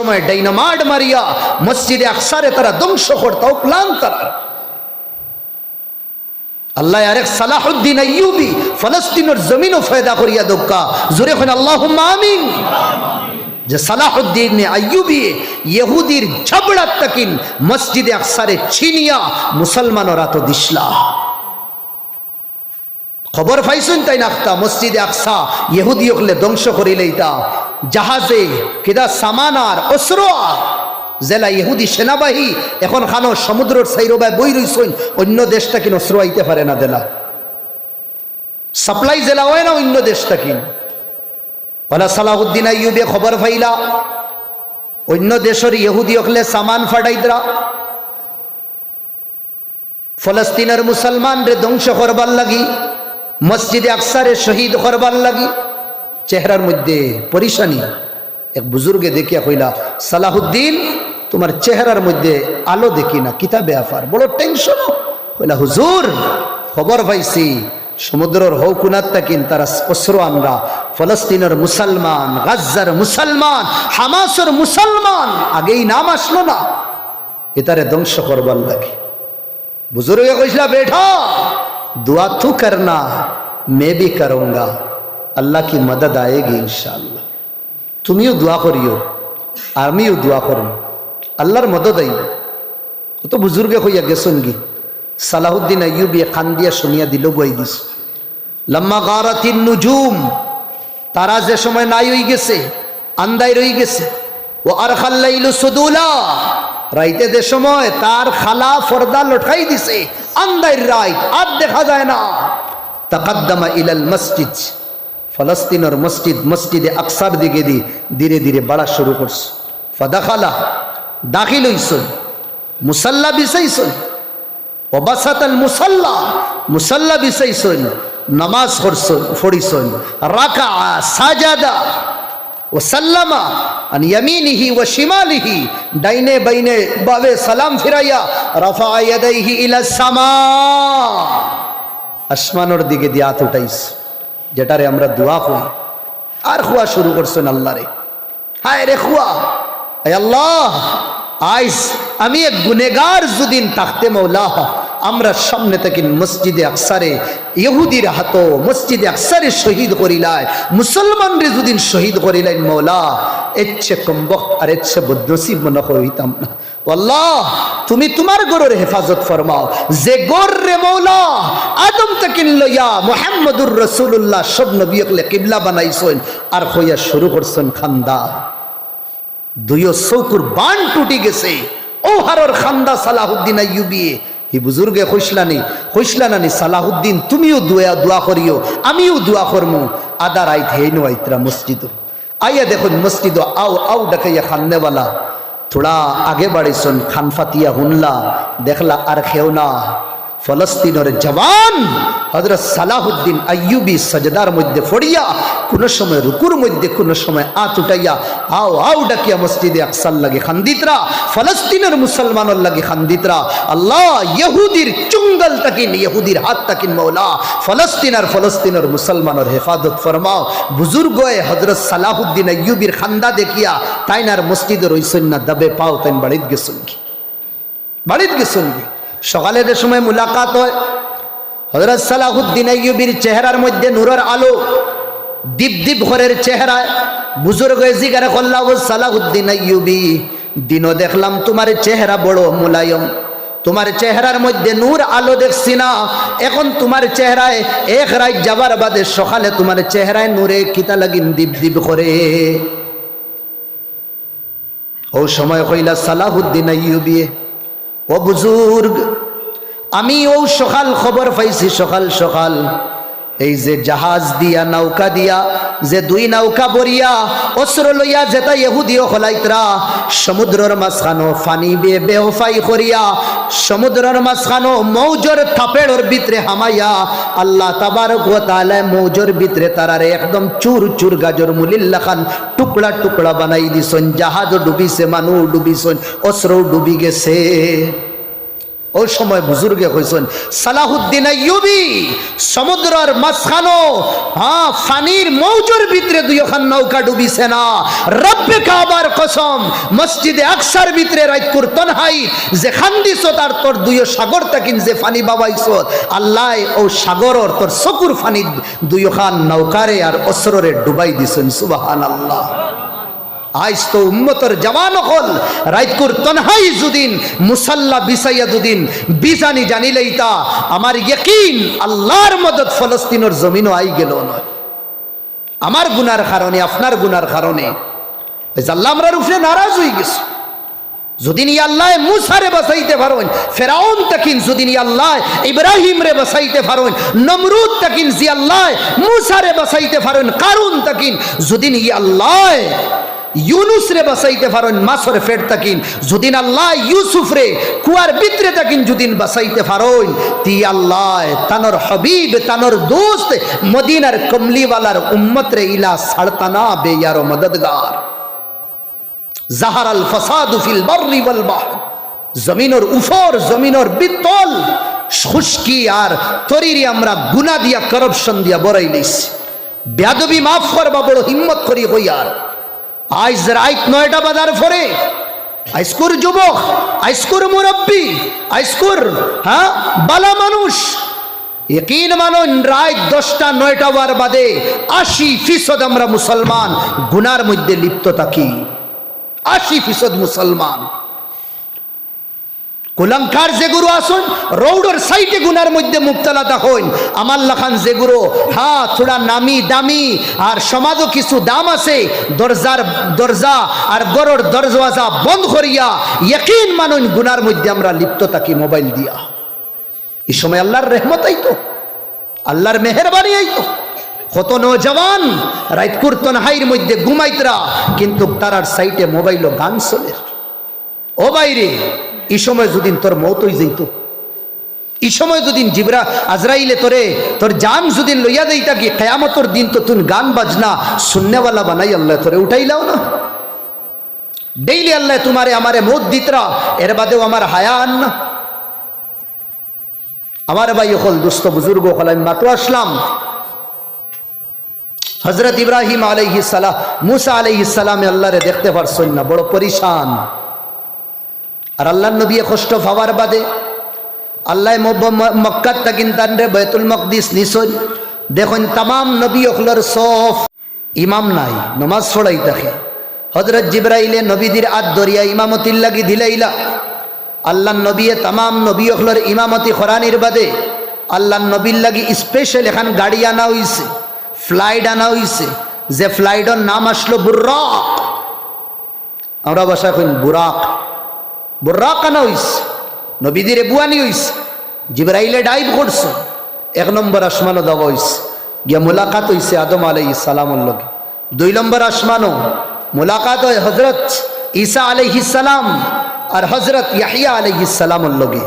সময় ডাইনামাড মারিয়া মসজিদে আকসারে তারা ধ্বংস করতাও প্লান তারা। আল্লাহ আরেক সালাহুদ্দিন আইয়ুবি ফলস্তিনের জমিনও করিয়া জোরে হন আল্লাহ আমিন। যে আইয়ুবি ইহুদির তাকিন মসজিদে আকসারে ছিনিয়া তো দিসলা। খবর পাইছেন তাই নাখতা, মসজিদে আকসা ইহুদি হলে ধ্বংস করিলেইতা জাহাজে কেদা সামানার অস্ত্র জেলা ইহুদি সেনাবাহী এখন খানো সমুদ্রের সাইরবায় বই রইছেন, অন্য দেশটা কিন আইতে পারে না দেলা সাপ্লাই জেলা হয় না, অন্য দেশটা কিন। বলা সালাহুদ্দিন আইয়ুবে খবর ফাইলা অন্য দেশের ইহুদি হলে সামান ফাটাইতরা ফলস্তিনের মুসলমান রে ধ্বংস করবার লাগি, মসজিদে আকসারে শহীদ করবার লাগি। চেহারার মধ্যে পরিশানি। এক বুজুর্গে দেখিয়া কইলা, সালাহুদ্দিন, তোমার চেহারার মধ্যে আলো দেখি না, কিতাবে আফার। বড় টেনশন? কইলা, হুজুর, খবর পাইছি, সমুদ্রর হৌকুনাত্মা তাকিন, তারা অস্র আমরা ফলস্তিনের মুসলমান, গাজ্জার মুসলমান, হামাসর মুসলমান, আগেই নাম আসলো না। এটারে ধ্বংস করবার লাগে। বুজুর্গে কইসলা, বেঠা, দুয়া তু করনা মে বি করুঙ্গা। আল্লাহ কি মদদ আয়েগি ইনশাআল্লাহ। তুমিও দোয়া করিও, আমিও দোয়া করব আল্লাহর মদদ আইব তো বুজুর্গে হইয়া গেছেন গি সালাহুদ্দিন আইয়ুবিয়ে খান দিয়া শুনিয়া দিল বই দিস লম্মা গারাতিন নুজুম, তারা যে সময় নাই হই গেছে আন্দাই রই গেছে। ও আর খাল্লাইলু সুদুলা, রাইতে যে সময় তার খালা ফর্দা লটকাই দিছে আন্দাই রাইত, আর দেখা যায় না। তাকাদ্দামা ইলাল মসজিদ। ফলস্তিনের মসজিদ, মসজিদে আকসার দিকে দি, ধীরে ধীরে বাড়া শুরু করছে। ফদাখালা দাখিল হইসন মুসাল্লা বিছাইছন অবাসাতাল মুসাল্লা মুসাল্লা বিছাইছন নামাজ পড়ছন পড়িছন রাকা সাজাদা, ও সাল্লামা, আন ইয়ামিনিহি ওয়া শিমালিহি, ডাইনে বাইনে বাবে সালাম ফিরাইয়া, রাফা ইয়াদাইহি ইলা সামা, আসমানের দিকে দিয়ে হাত উঠাইস যেটারে আমরা দোয়া খুঁ আর খুয়া শুরু করছেন আল্লাহরে। হায় রে খুয়া। আল্লাহ। আইস, আমি এক গুনেগার যদিন থাকতে মৌলা আমরা সামনে থেকে মসজিদে আকসারে, ইহুদির হাত মসজিদে আকসারে শহীদ করিলাই মুসলমান রে যদিন শহীদ করিলাইন মৌলা এচ্ছে কম্বক আর এচ্ছে বদনসিব মনে হইতাম না। আল্লাহ তুমি তোমার গরের হেফাজত ফরমাও। যে গর রে মৌলা, আদম তাকিন লইয়া মোহাম্মদুর রসুল্লাহ সব নবী হকলে কিবলা বানাইছেন, আর হইয়া শুরু করছেন খান্দা। দুইও চৌকুর বান টুটি গেছে। ও হারর খান্দা সালাহুদ্দিন আইয়ুবিয়ে ই বুজুর্গে খুশলানি হইসলানানি সালাহুদ্দিন, তুমিও দোয়া দোয়া করিও, আমিও দোয়া করমু। আদার আইত হেনু আইতরা মসজিদ আইয়া দেখুন মসজিদ আও আও ডাকাইয়া খান্নেওয়ালা। থোড়া আগে বাড়িছন খানফাতিয়া হুনলা, দেখলা আর খেও না। ফলস্তিনের জওয়ান হজরত সালাহুদ্দিন আইয়ুবি সজদার মধ্যে ফড়িয়া, কোন সময় রুকুর মধ্যে, কোন সময় আত উঠাইয়া আও আও ডাকিয়া মসজিদে আকসার লাগে খান্দিতরা, ফলস্তিনের মুসলমানের লাগে খান্দিতরা। আল্লাহ ইহুদির চুঙ্গল তাকিন ইহুদির হাত তাকিন মৌলা ফলস্তিন আর ফলস্তিনের মুসলমানের হেফাজত ফরমাও। বুজুর্গয়ে হজরত সালাহুদ্দিন আইয়ুবির খান্দা দেখিয়া তাইনার মসজিদের ঐসন্যা দাবে পাও, তাইন বাড়িত গেছুন বাড়িত গেছুন সকালের সময় মুলাকাত হয় হজরত সালাহুদ্দিন আইয়ুবির চেহারার মধ্যে নূরের আলো দীপ দীপ ঘরের চেহারায়, বুজুর্গ জিগারে করলাম সালাহুদ্দিন আইয়ুবি, দিনও দেখলাম তোমার চেহারা বড় মুলায়ম। তোমার চেহারার মধ্যে নূর আলো দেখছি না। এখন তোমার চেহারায় এক রাত যাবার বাদে সকালে তোমার চেহারায় নূরে কিতা লাগিন দীপ দীপ করে ও সময় কইলা সালাহুদ্দিন আইয়ুবিয়ে ও বুজুর্গ আমি ও সকাল খবর পাইছি সকাল সকাল। এই যে জাহাজ দিয়া, নৌকা দিয়া, যে দুই নৌকা বরিয়া, অস্ত্র লইয়া যেটা ইহুদিও হলাইতরা সমুদ্রের মাঝখানো ফানি বে বেহফাই করিয়া, সমুদ্রের মাঝখানো মৌজর থাপেড়র ভিতরে হামাইয়া, আল্লাহ তাবার গোতালে মৌজর ভিতরে তারারে একদম চুর চুর গাজর মুলিল্লা খান টুকরা টুকরা বানাই দিছন। জাহাজ ডুবিছে মানুষ ডুবিছন অস্ত্র ডুবি গেছে। ওই সময় বুজুর্গে কইছেন, সালাহুদ্দিন আইয়ুবি, সমুদ্রের মাঝখানো হ্যাঁ ফানির মৌজুর ভিতরে দুইখান নৌকা ডুবিছে না। রব্বে কাবার কসম, মসজিদে আকসার ভিতরে রাইতকুর তনহাই, যে খান্দিছ তার তোর দুইও সাগর তাকিন যে ফানি বাবাইছ, আল্লাহ ও সাগরর তোর চকুর ফানি দুইখান নৌকারে আর অসররে ডুবাই দিছেন সুবাহান আল্লাহ আইস তো উম্মতর জওয়ান হল রাইতকুর তনহাই যুদিন, মুসাল্লা বিসাইয়া দুদিন বিজানি জানিলেই তা। আমার ইয়কিন আল্লাহর মদত ফলস্তিনের জমিনও আই গেল নয়। আমার গুনার কারণে, আপনার গুনার কারণে। আল্লাহ আমরার উপরে নারাজ হয়ে গেছে। যদিন আল্লাহ মুসারে বাসাইতে পারেন ফেরাউন তাকিন যদিন আল্লাহ ইব্রাহিম রে বাসাইতে পারেন নমরুদ তাকিন জি আল্লাহ মুসারে বাসাইতে পারেন কারুন তাকিন যদিন ই আল্লাহ ইউনুস রে বাসাইতে পারেন মাসরে ফের তাকিন। যদিন আল্লাহ ইউসুফ রে কুয়ার ভিতরে তাকিন যদিন বাসাইতে পারেন তি আল্লাহ, তানর হবিব, তানর দোস্ত, মদিনার কমলিওয়ালার উম্মত রে ইলা সাড়তানা বেয়ারো মদদগার। জাহার আল ফসাদু ফিল বাররি ওয়াল বাহর। জমিনের উফর, জমিনের বিতল খুশকি আর তরিরি আমরা গুনা দিয়া করপশন দিয়া বড়াই লইছি। বেয়াদবি মাফ করবা, বড় হিম্মত করি হইয়ার। আজ রাইত নয়টা বাজার পরে আইস্কুর যুবক, আইস্কুর মুরব্বী, আইস্কুর হ্যাঁ বালা মানুষ। ইকিন মানুন রাত দশটা নয়টা বার বাদে আশি ফিসদ আমরা মুসলমান। গুনার মধ্যে লিপ্ত থাকি। আশি ফিসদ মুসলমান। কুলঙ্কার যে গুরু আসুন, রৌডর সাইটে গুনার মধ্যে মুক্তলা হইন আমার লাখান যে গুরু হ্যাঁ থোড়া নামি দামি, আর সমাজও কিছু দাম আছে। দরজার, দরজা আর গরর দরজা বন্ধ করিয়া ইয়কিন মানুন গুনার মধ্যে আমরা লিপ্ত থাকি মোবাইল দিয়া। এই সময় আল্লাহর রেহমত আইতো, আল্লাহর মেহরবানি আইতো। কত নজওয়ান রাইত কুর্তন হাইর মধ্যে ঘুমাইতরা, কিন্তু তারার সাইটে মোবাইল গান চলে। ও বাইরে এই সময় যদি তোর মৌতই যাইত, এই সময় যদি জিবরা আজরাইলে তোরে, তোর জান যদি লইয়া দেইতা কি, কেয়ামতর দিন তো তুই গান বাজনা শূন্যওয়ালা বানাই আল্লাহ তোরে উঠাইলাও না। ডেইলি আল্লাহ তোমারে আমারে মৌত দিতরা, এর বাদেও আমার হায়া আন না। আমার ভাই হল দুস্থ বুজুর্গ হল আমি মাত্র আসলাম। হজরত ইব্রাহিম আলহি সালাম, মুসা আলহি সালামে আল্লাহরে দেখতে পারছেন না, বড় পরিশান। আর আল্লাহ নবী কষ্ট পাওয়ার বাদে আল্লাহ মক্কাত তাকিন তানরে বয়তুল মকদিস নিছই দেখুন তাম নবী অখলর সফ। ইমাম নাই, নমাজ ছড়াই থাকে। হজরত জিব্রাইলে নবীদের আদ দরিয়া ইমামতির লাগি দিলাইলা আল্লাহ নবীয়ে তাম নবী অখলর ইমামতি খরানির বাদে আল্লাহ নবীর লাগি স্পেশাল এখান গাড়ি আনা হইছে ফ্লাইট আনা হইছে। যে ফ্লাইটের নাম আসলো বুর্রাক। আমরা বাসা কইন বুরাক। বুর্রাক আনা হইছে নবীদের বুয়ানি হইছে জিব্রাইলে ডাইভ করছে? এক নম্বর আসমানও দেওয়া হইছে গিয়া মোলাকাত হইছে আদম আলাই সালামর লগে। দুই নম্বর আসমানও মোলাকাত হয় হজরত ঈসা আলাইহিসালাম আর হজরত ইয়াহিয়া আলাইহিসালামর লগে।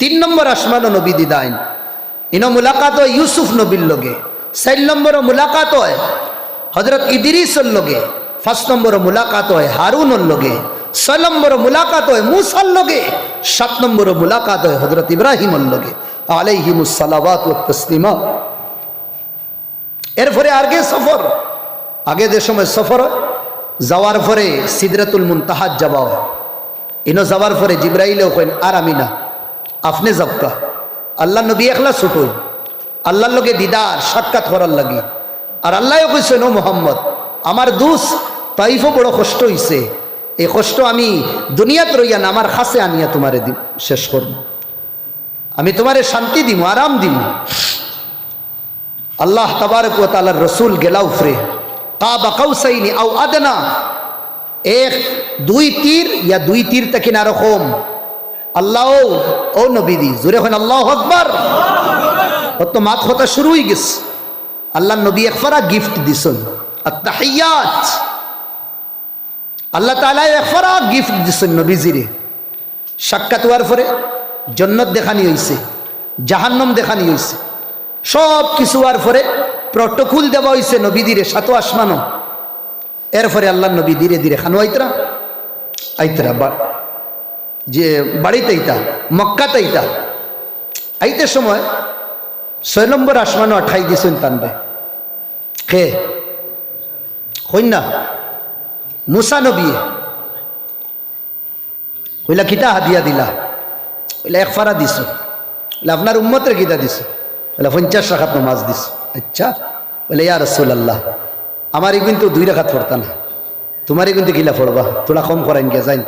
তিন নম্বর আসমানও নবী দিদাইন ইনো মুলাকাত হয় ইউসুফ নবীর লগে। চার নম্বর মুলাকাত হয় হজরত ইদিরিসর লগে। পাঁচ নম্বর মুলাকাত হয় হারুনর লগে। ছয় নম্বর মুলাকাত হয় মুসার লগে, সাত নম্বর মুলাকাত হয় হজরত ইব্রাহিমর লগে। আলাইহিমুসালাবাত এরপরে আগে সফর, আগে যে সময় সফর যাওয়ার পরে সিদরাতুল মুনতাহাজ যাওয়া। ইনো যাওয়ার পরে জিব্রাইলেও কেন আর আমি না, আপনি যাবকা আল্লাহ নবী একলা ছুটুন আল্লাহর লগে দিদার, সাক্ষাৎ করার লাগি। আর আল্লাহও কইছে নো মোহাম্মদ, আমার দুস তাইফও বড় কষ্ট হইছে। এই কষ্ট আমি দুনিয়াত রইয়া আমার খাসে আনিয়া তোমারে দিম, শেষ করব। আমি তোমারে শান্তি দিম, আরাম দিম। আল্লাহ তাবারক ওয়া তাআলার রসুল গেলাও ফ্রে কাবা কাউসাইনি আও আদনা, এক, দুই তীর ইয়া দুই তীর থেকে না রকম। আল্লাহ ও নবীদি জোরে হন আল্লাহ আকবার। ওর তো মাত হতা শুরু হয়ে গেছে। আল্লাহ নবী একফারা গিফট দিছেন আত্মাহিয়াত আল্লাহ তালা একফারা গিফট দিছেন নবীজিরে। সাক্ষাৎ হওয়ার পরে জন্নত দেখানি হয়েছে জাহান্নম দেখানি হয়েছে সব কিছু হওয়ার পরে প্রটোকুল দেওয়া হয়েছে নবীদিরে সাতো আসমানো এরপরে আল্লাহ নবী ধীরে ধীরে খানো আইতরা আইতরা বা যে বাড়িতে ইতা মক্কাতে ইতা আইতে সময় ছয় নম্বর আসমানও আঠাই দিছেন তানবে। কে? হইন। না মুসা নবী। কইলা কিতা হাদিয়া দিলা? কইলা, এক ফারা বলে আপনার উম্মতের কিতা দিছ। বলে পঞ্চাশ রাখাত নমাজ দিছ। আচ্ছা। বলে ইয়া রসুল আল্লাহ আমারই কিন্তু দুই রাখাত পড়তা না। তোমারই কিন্তু গিলা পড়বা। তোলা কম করাইন গে, যাইন।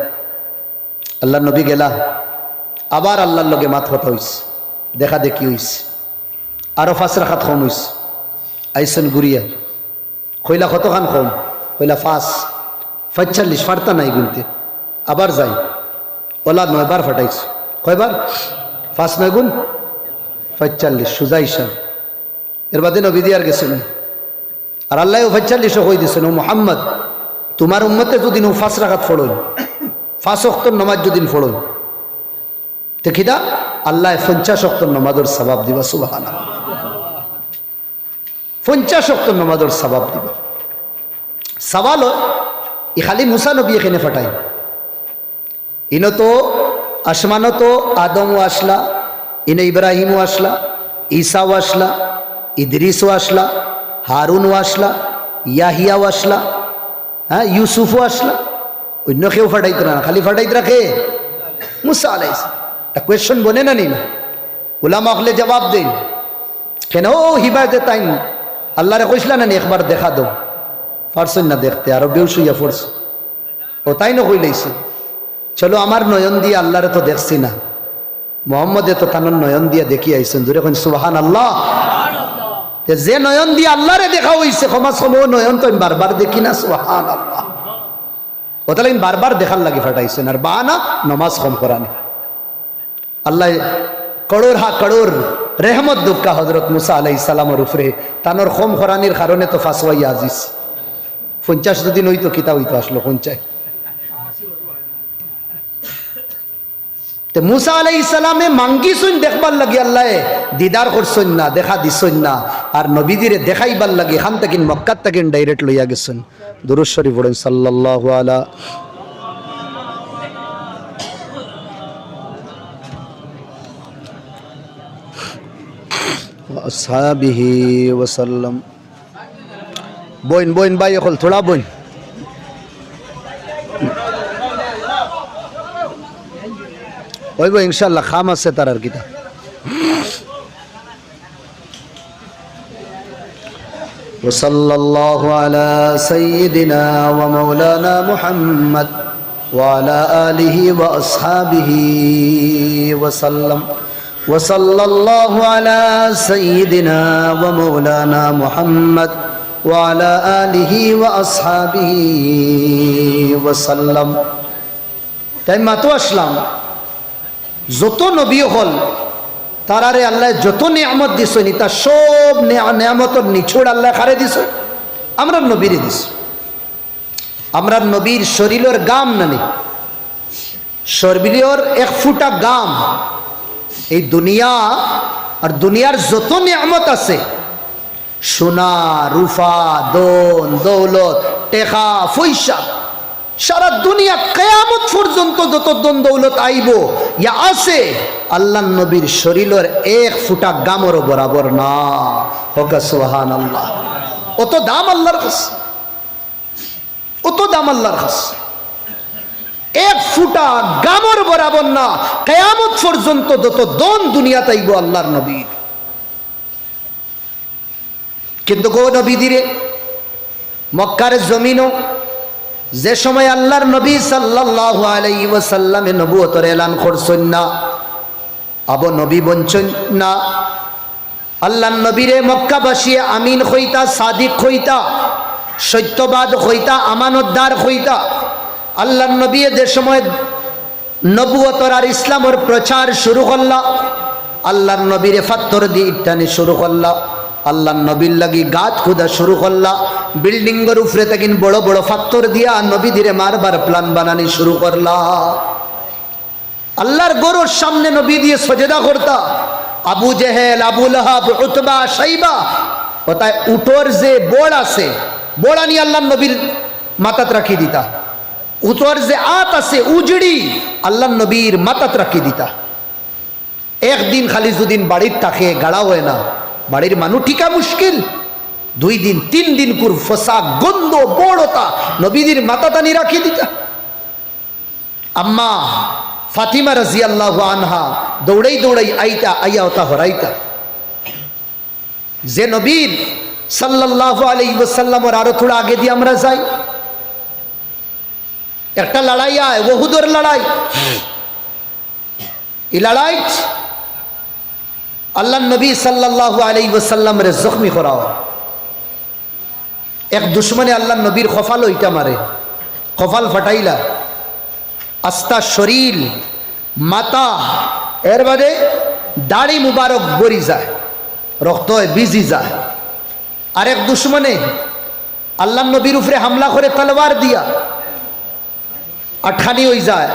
আল্লাহ নবী গেলা। আবার আল্লাহর লগে মাত কথা হইস দেখা দেখি হইস আরও ফাঁস রাখাত কম হইস আইসন গুড়িয়া। কইলা, কতখান কম? কইলা ফাঁস পঁয়তাল্লিশ ফারতা নাই গুনতে। আবার যাই। ওলা নয়বার ফাটাইছ। কয়বার? ফাঁস নয় গুণ? পঁয়তাল্লিশ সুজা হিসাব এর বাদে নবী দিয়ার গেছেন আর আল্লাহ পঁয়তাল্লিশও কই দিছেন, ও মোহাম্মদ, তোমার উম্মতে যদি নো ফাঁস রাখাত ফড়ন ফাঁস অক্তর নমাজ যদি ফড়ন দেখিদা আল্লাহ পঞ্চাশ অক্তর নমাজের সবাব দিবা সুবাহানা পঞ্চাশ অক্তর নমাজের সবাব দিবা। সওয়াল ই খালি মুসা নবী এখানে ফাটাই ইনো তো আসমানো তো, আদমও আসলা, ইনে ইব্রাহিমও আসলা, ঈসাও আসলা, ইদ্রিসও আসলা, হারুনও আসলা, ইয়াহিয়াও আসলা হ্যাঁ ইউসুফও আসলা। অন্য কেউ ফাটাইতো না, খালি ফাটাইত রাখে মুসা আলাইস একটা কোয়েশন বনে না নি না? ওলামা হলে জবাব দেন। কেন ও হিবায়তে তাই আল্লাহরে কইসলা না নি, একবার দেখা দো পারছেন না দেখতে আরও বেউসুইয়া পড়ছে। ও তাই না কইলাইছে চলো আমার নয়ন দিয়ে আল্লাহরে তো দেখছি না। মোহাম্মদে তো তানোর নয়ন দিয়ে দেখি আইছেন। দূরে কোন সুবাহান আল্লাহ যে নয়ন দিয়ে আল্লাহরে দেখা হইছে ক্ষমাস কম নয়ন তো আমি বারবার দেখি না সুবাহান আল্লাহ ও তাহলে আমি বারবার দেখার লাগে ফাটাইছেন, আর বা না নমাজ কম করানি আল্লাহ কড়োর হা কড়োর রেহমত দুঃখা হজরত মুসা আলাই সালামর উপরে, তানোর কম করানির কারণে তো ফাঁসওয়াই আজিস পঞ্চাশ যদি নইতো কিতা হইতো আসলো পঞ্চায় তে মুসা আলাই ইসালামে মাঙ্গিছুন দেখবার লাগি আল্লাহ, দিদার করছন না, দেখা দিছন না, আর নবীদিরে দেখাইবার লাগি খান তাকিন মক্কাত তাকিন ডাইরেক্ট লইয়া গেছেন। দুরুশ্বরী পড়েন, সাল্লাল্লাহু আলা আসহাবিহি ওয়াসাল্লাম। বইন বইন ভাই এখন থোড়া বইন হইব ইনশাল্লাহ খাম আছে তার আর কিতা وصلى الله على سيدنا ومولانا محمد وعلى آله وأصحابه وسلم وصلى الله على سيدنا ومولانا محمد وعلى آله وأصحابه وسلم তাই মাতো আসলাম যত নবী হল তারারে আল্লাহ যত নিয়ামত দিছনি তার সব নিয়ামতর নিছুড় আল্লাহ খারে দিছ আমরা নবীরে দিস আমরা নবীর শরীরের গাম নানি শরীরের এক ফুটা গাম এই দুনিয়া আর দুনিয়ার যত নিয়ামত আছে সোনা, রুফা দন দৌলত, টেকা ফৈসা সারা দুনিয়া কেয়ামত পর্যন্ত যত দন দৌলত আইব, ইয়া আছে আল্লাহ নবীর শরীরের এক ফুটা গামর বরাবর না। হোকা সোহান আল্লাহ অত দাম আল্লাহর কাছে। অত দাম আল্লাহর কাছে। এক ফুটা গামর বরাবর না, কেয়ামত পর্যন্ত যত দন দুনিয়া তাইব আল্লাহর নবীর। কিন্তু গো নবী দিরে মক্কার জমিনও যে সময় আল্লাহর নবী সাল্লাল্লাহু আলাইহি ওয়াসাল্লামে নবুয়তের এলান করছেন না, আব নবী বঞ্চন না, আল্লাহর নবীরে মক্কাবাসী আমিন হইতা, সাদিক হইতা, সত্যবাদ হইতা, আমানতদার হইতা, আল্লাহর নবী যে সময় নবুয়তর আর ইসলামের প্রচার শুরু করলা, আল্লাহর নবীরে ফাত্তর দিয়ে ইটানি শুরু করলা আল্লাহ নবীর লাগি গাছ খুদা শুরু করলা। বিল্ডিংয়ের উপরে তাকিন বড় বড় ফাত্তর দিয়া নবী ধীরে মারবার প্ল্যান বানানি শুরু করলা। আল্লাহর গরুর সামনে নবী দিয়ে সজেদা করতা। Abu Jahl, Abu Lahab, Utba, Shaiba, ওতায় উটোর যে বোড় আছে, বোড় আনি আল্লাহ নবীর মাথাত রাখি দিতা। উতর যে আত আছে, উজড়ি আল্লাহ নবীর মাতাত রাখি দিতা। একদিন খালি দুদিন বাড়ির থাকে গাড়া হয় না বাড়ির মানুষ টিকা মুশকিল। দুই দিন, তিন দিন কুর ফসা, গন্ধ বড়তা নবীদের মাতাতানি রাখি দিতা। আম্মা ফাতিমা রাজি আল্লাহ আনহা দৌড়াই দৌড়াই আইতা, আইয়া ওতা হরাইতা। যে নবীর সাল্লাহ আলাই ওসাল্লামর আরও থোড়া আগে দিয়ে আমরা যাই। একটা লড়াই আয় বহুদর লড়াই। এই লড়াই আল্লাহ নবী সাল্লাহ আলাই ওসাল্লামরে জখমি করা এক দুশ্মনে আল্লাহ নবীর খফাল ওইটা মারে। খফাল ফাটাইলা। আস্তা শরীর মাতা এর বাদে দাড়ি মুবারক গড়ি যায়, রক্ত বিজি যায়। আরেক দুশ্মনে আল্লাহ নবীর উপরে হামলা করে তলোয়ার দিয়া আঠানি হয়ে যায়।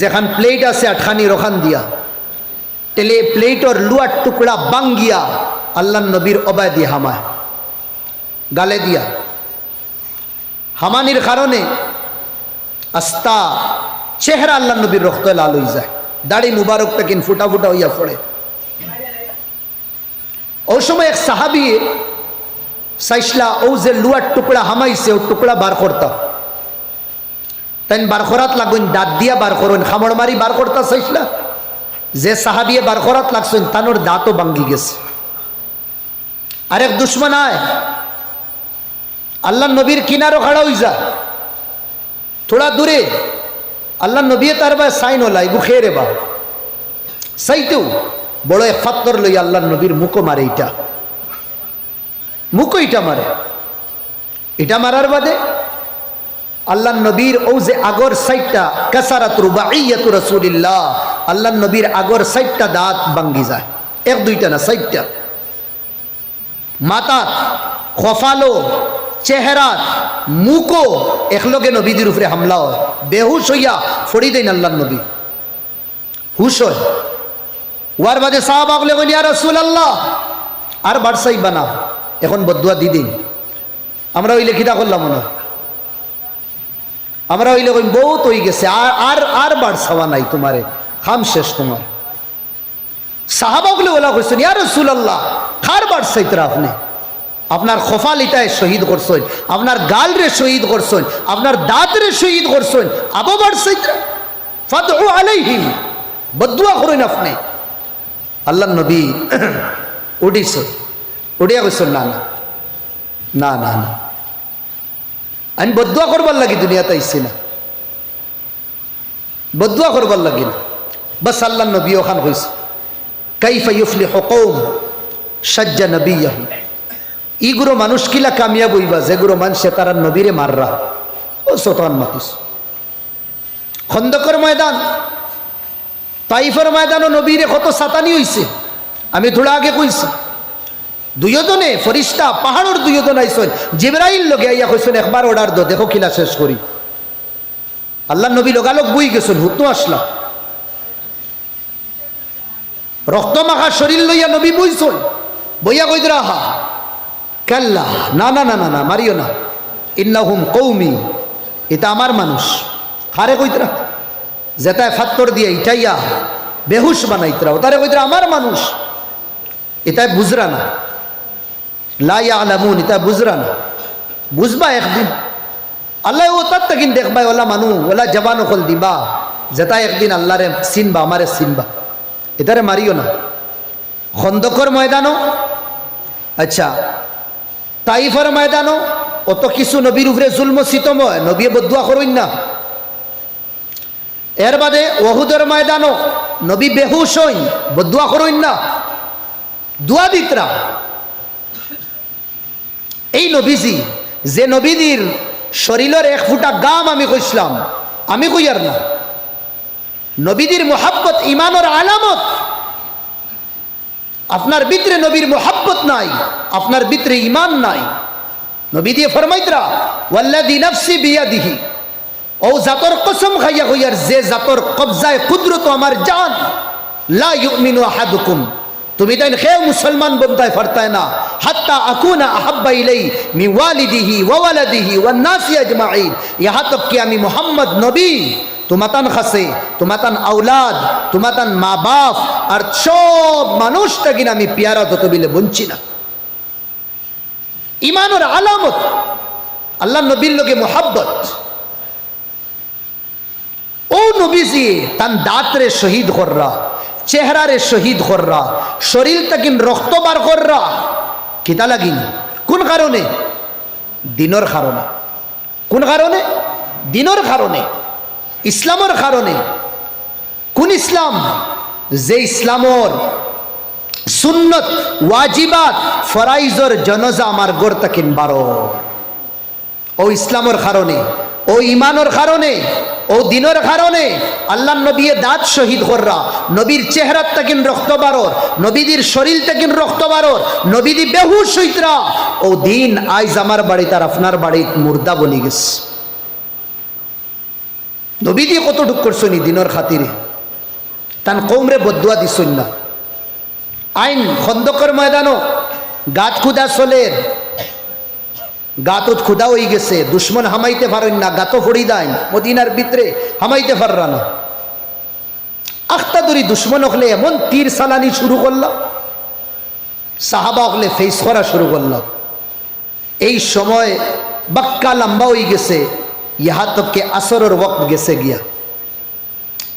যেখান প্লেট আছে আঠানি রখান দিয়া। তেলে প্লেটর লুয়ার টুকরা বাঙ্গিয়া, আল্লাহ নবীর দিয়ে হামায়, গালে দিয়া। হামানির কারণে আস্তা চেহারা আল্লাহ নবীর রক্ত লাল হয়ে যায়। দাড়ি মুবারক পেকিন ফুটা ফুটা হইয়া পড়ে। ওই সময় এক সাহাবি সাইসলা ও যে লুয়ার টুকরা হামাইছে, ও টুকরা বার করতাম তাই বার করাত লাগুন দাঁত দিয়া বার করুন, খামড় মারি বার করতা চাইছিলা যে সাহাবিয়ে বার করাত লাগছেন, তানোর দাঁতও ভাঙ্গি গেছে। আরেক দুশ্মন আয়। আল্লাহ নবীর কিনারও খাড়া হই যা থোড়া দূরে। আল্লাহ নবী তার বা সাইন ওলাই বুখে রে বা সাইতেও বড় এক ফাত্তর লই আল্লাহ নবীর মুখো মারে এইটা। মুখো এইটা মারে। এটা মারার বাদে আল্লাহ নবীর ও যে আগর সাইটটা, কাসারাত রুবাইয়াতু রাসূলিল্লাহ। আল্লাহ নবীর আগর সাইটটা দাঁত ভাঙ্গি যায়। এক, দুইটা না, সাইটটা। মাতা খফালো চেহারা মুখো একলগে নবীদের উপরে হামলা হয়। বেহুশ হইয়া ফড়ি দেন আল্লাহ নবী। হুশ হয়। ওয়ার বাদে সাহাব আগলে বলি আর রসুল আল্লাহ আর বারসাই বানা। এখন বদুয়া দিদিন আমরা ওই লেখিতা করলাম না। আমরা ওই লোক বহুত হয়ে গেছে। আর আর বাড়ছাওয়া নাই তোমারে। খাম শেষ তোমার। সাহাবাগুলো ওলা করছেন ইয়ার রসুল আল্লাহ খার বাড়ছাইতরা আপনি? আপনার খফাল ইটায় শহীদ করছেন, আপনার গাল রে শহীদ করছেন, আপনার দাঁত রে শহীদ করছেন, আবো বাড়ছাইতরা ফাতহু আলাইহিম, বদুয়া করেন আপনি। আল্লাহ নবী উঠিস উঠিয়া কইছেন, না না না না না। আমি বদুয়া করবার লাগি দুনিয়াতে আইসি না। বদুয়া করবার লাগি না। বস আল্লাহ নবী ওখান হয়েছে কাইফা ইউফলি হকৌম সাজ্জা নবী ইগুলো মানুষ কিলা কামিয়াব হইবা যেগুলো মানুষে তারা নবীরে মাররা। ও সোটান মাতিস খন্দকর ময়দান, তাইফের ময়দানও নবীরে কত সাতানি হইছে। আমি থোড়া আগে কইছি। দুইজনে ফরিস্তা, পাহাড়ের দুইজন আইসন জিব্রাইল লগে আইয়া কইছেন, একবার অর্ডার দো, দেখো কিলা শেষ করি। আল্লাহ নবী লগালগ বুই গেছেন, হুতো আসলাম। রক্ত মাখা শরীর লইয়া নবী বইছন বইয়া কইদরা হা কাল্লা, না না না না না, মারিও না। ইন্নাহুম কৌমি, এটা আমার মানুষ। হারে কইতরা যেটায় ফাত্তর দিয়ে ইটাইয়া বেহুশ বানাইতরা ওটারে কইতরা আমার মানুষ। এটাই বুঝরা না। লাইয়া আলামুন এটা বুঝরা না। বুঝবা একদিন। আল্লাহ ও তার তাকিন দেখবা ওলা মানু, ওলা জবান ওখল দিবা। যেটা একদিন আল্লাহরে চিনবা, আমারে চিনবা। এটারে মারিও না। খন্দকর ময়দানও আচ্ছা তাইফের ময়দানও, অত কিছু নবীর উপরে জুলম শীতময় নবী বদুয়া করুন না। এর বাদে ওহুদের ময়দানও, নবী বেহুশ হইন বদুয়া করুন না। দুয়া দিতরা এই নবীজি, যে নবীদের শরীরের এক ফুটা গাম আমি কইসলাম, আমি কইয়ার না? নবীদের মোহাব্বত ইমানের আলামত। আপনার ভিতরে নবীর মোহাব্বত নাই, আপনার ভিতরে ইমান নাই। নবী দিয়ে ফরমাইতরা ওয়াল্লাদি নফসি বিয়াদিহি। ও জাতর কসম খাইয়া হইয়ার যে জাতর কবজায় কুদরত আমার জান, লা ইউমিনু আহাদুকুম। তুমি তাই খেয়ে মুসলমান বনতায় ফারতায় না। হাত্তা আকুনা আহাব্বা ইলাই মি ওয়ালিদিহি ওয়া ওয়ালাদিহি ওয়ান নাসি আজমাইন ইহা তক কি আমি মোহাম্মদ নবী? তোমাতান খাসে, তোমাতান আউলাদ তোমাতান মা বাপ আর সব মানুষটা কিনা আমি পিয়ারা তত বিলে বঞ্চি না। ইমানের আলামত, আল্লাহ নবীর লোকে মোহাব্বত। ও নবীজি তান দাঁতরে শহীদ কররা। চেহারারে শহীদ কররা শরীর তাকিন রক্ত বার কররা কিতা লাগিন? কোন কারণে? দিনর কারণে। কোন কারণে? দিনর কারণে। ইসলামের কারণে। কোন ইসলাম? যে ইসলামর সুন্নত, ওয়াজিবাত ফরাইজর জনজা আমার গড় তাকিন বারো ও ইসলামের কারণে। ও ইমানের কারণে, ও দিনের কারণে আল্লাহ নবী দাঁত শহীদ কররা। নবীর চেহারার তাকিন রক্ত বারর, নবীদের শরীর তাকিন রক্ত বারর, নবীদি বেহুশ হইতরা। ও দিন আইজ আমার বাড়ি তার আপনার বাড়ি মুর্দা বনি গেছে। নবীদি কতটুক করছনি দিনের খাতিরে? তান কৌমরে বদুয়া দিছন না। আইন খন্দকর ময়দানও গাত খুদা চলের গাতত খুদা হয়ে গেছে, দুশ্মন হামাইতে পারেন না, গাত ফড়ি দেয় মদিনার ভিতরে হামাইতে পাররা না। আখতা দরি দুশ্মন হলে এমন তীর সালানি শুরু করলাম সাহাবা হলে ফেস করা শুরু করলাম এই সময় বাক্কা লম্বা হয়ে গেছে ইহা তককে আসরের ওক্ত গেছে গিয়া।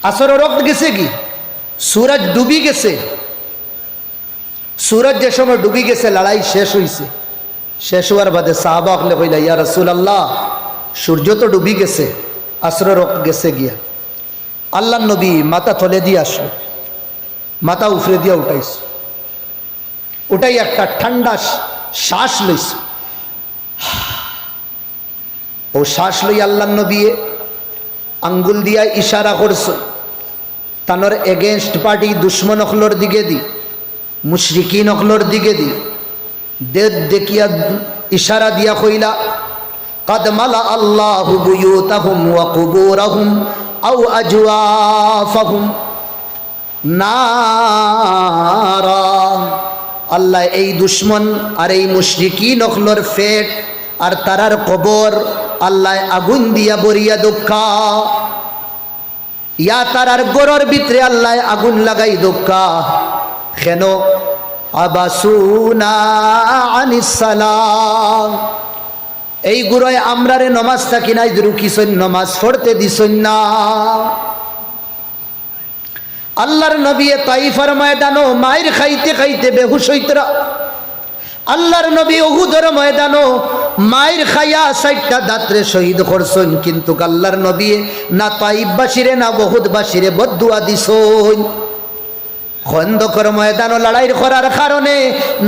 আসরের ওক্ত গেছে কি? সুরজ ডুবি গেছে। সুরজ যে সময় ডুবি গেছে, লড়াই শেষ হয়েছে শেষ হওয়ার বাদে সাহাবা হলে কইলা, ইয়া রসুল আল্লাহ সূর্য তো ডুবি গেছে আশ্রয় রক গেছে গিয়া। আল্লাহ নবী মাথা থলে দিয়ে আসলো, মাথা উফরে দিয়া উঠাইছ। ওটাই একটা ঠান্ডা শ্বাস লইস ও শ্বাস লই আল্লাহ নবী আঙ্গুল দিয়া ইশারা করছ, তানোর এগেনস্ট পার্টি দুশ্মন অখলোর দিকে দি, মুশরিকিন অখলোর দিকে দি। দেব দেখিয়া ইশারা দিয়া কইলা কাদমালা আল্লাহ বুয়ুতাহুম ওয়া কুবুরাহুম আও আজওয়াফাহুম। নারা, আল্লাহ এই দুশ্মন আর এই মুশরিকি নখলর ফেট আর তারার কবর আল্লাহ আগুন দিয়া বরিয়া দক্ষা ইয়া তারার গোরর ভিতরে আল্লাহ আগুন লাগাই দক্ষা কেন? আবাসুনা আনিসালাম এই গুরয় আমরারে নমাজ থাকি নাই রুকিসন নমাজ পড়তে দিসন না আল্লাহর নবী তাইফার ময়দানো মায়ের খাইতে খাইতে বেহুশ হইতরা। আল্লাহর নবী ওহুদর ময়দানো মায়ের খাইয়া সাইটটা দাত্রে শহীদ করছন, কিন্তু আল্লাহর নবী না তাইববাসীরে না বহুদবাসীরে বদুয়া দিছন। খন্দকর ময়দান লড়াইয়ের করার কারণে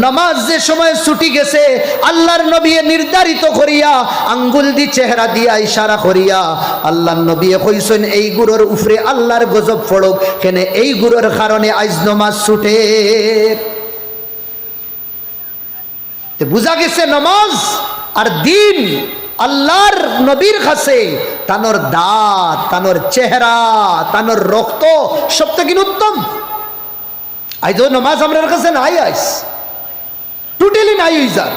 নমাজ যে সময় ছুটি গেছে, আল্লাহর নবী নির্ধারিত করিয়া আঙ্গুল দি চেহারা দিয়া ইশারা করিয়া আল্লাহর নবী কইছেন, এই গুরুর উফরে আল্লাহর গজব ফড়ক কেনে এই গুরুর কারণে আইজ নমাজ ছুটে। বুঝা গেছে নমাজ আর দিন আল্লাহর নবীর কাছে, তানোর দাঁত, তানোর চেহারা, তানোর রক্ত, সব থেকে উত্তম। আইজ নমাজ আমরার কাছে নাই আইস টোটালি নাই হই যার